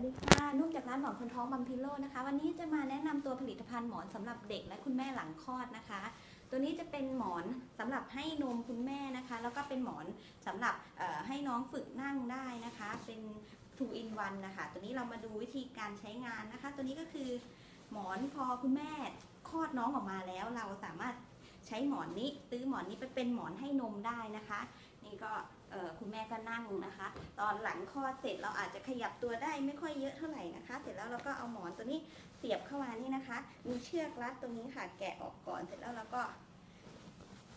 วัสดีค่ะ นุ่มจากร้านหมอนคนท้องบัมพิโลนะคะ วันนี้จะมาแนะนำตัวผลิตภัณฑ์หมอนสำหรับเด็กและคุณแม่หลังคลอดนะคะ ตัวนี้จะเป็นหมอนสำหรับให้นมคุณแม่นะคะ แล้วก็เป็นหมอนสำหรับให้น้องฝึกนั่งได้นะคะ เป็น2 in 1นะคะ ตัวนี้เรามาดูวิธีการใช้งานนะคะ ตัวนี้ก็คือหมอนพอคุณแม่คลอดน้องออกมาแล้ว เราสามารถใช้หมอนนี้ซื้อหมอนนี้ไปเป็นหมอนให้นมได้นะคะ นี่ก็คุณแม่ก็นั่งนะคะ ตอนหลังคลอดเสร็จเราอาจจะขยับตัวได้ไม่ค่อยเยอะเท่าไหร่นะคะ เสร็จแล้วเราก็เอาหมอนตัวนี้เสียบเข้ามานี่นะคะ มีเชือกรัดตรงนี้ค่ะ แกะออกก่อนเสร็จแล้วเราก็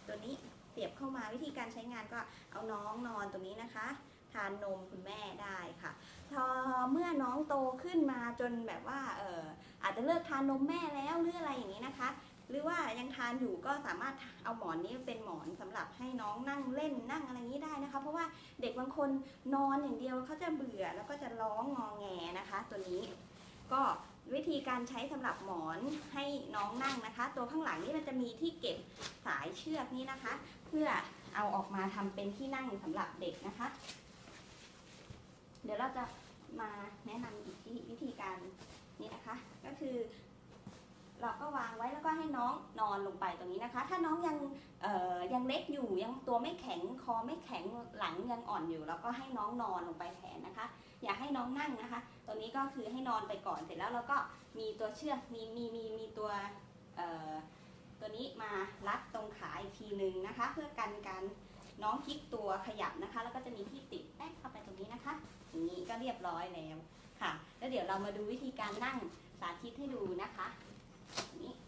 ตัวนี้เสียบเข้ามาวิธีการใช้งานก็เอาน้องนอนตรงนี้นะคะทานนมคุณแม่ได้ค่ะพอเมื่อน้องโตขึ้นมาจนแบบว่าเอออาจจะเลิกทานนมแม่แล้วหรืออะไรอย่างนี้นะคะ หรือว่าานอยู่ก็สามารถเอาหมอนนี้เป็นหมอนสำหรับให้น้องนั่งเล่นนั่งอะไรนี้ได้นะคะ เพราะว่าเด็กบางคนนอนอย่างเดียวเขาจะเบื่อแล้วก็จะร้องงอแงนะคะ ตัวนี้ก็วิธีการใช้สำหรับหมอนให้น้องนั่งนะคะ ตัวข้างหลังนี่มันจะมีที่เก็บสายเชือกนี้นะคะ เพื่อเอาออกมาทำเป็นที่นั่งสำหรับเด็กนะคะ เดี๋ยวเราจะมาแนะนำอีกที่วิธีการนี้นะคะ ก็คือ เราก็วางไว้แล้วก็ให้น้องนอนลงไปตรงนี้นะคะ ถ้าน้องยังยังเล็กอยู่ยังตัวไม่แข็งคอไม่แข็งหลังยังอ่อนอยู่เราก็ให้น้องนอนลงไปแทนนะคะ อย่าให้น้องนั่งนะคะ ตัวนี้ก็คือให้นอนไปก่อนเสร็จแล้วเราก็มีตัวเชือกมีมีมีมีตัวตัวนี้มารัดตรงขาอีกทีหนึ่งนะคะ เพื่อกันการน้องพลิกตัวขยับนะคะ แล้วก็จะมีที่ติดแป๊กเข้าไปตรงนี้นะคะอย่างนี้ก็เรียบร้อยแล้วค่ะ แล้วเดี๋ยวเรามาดูวิธีการนั่งสาธิตให้ดูนะคะ me.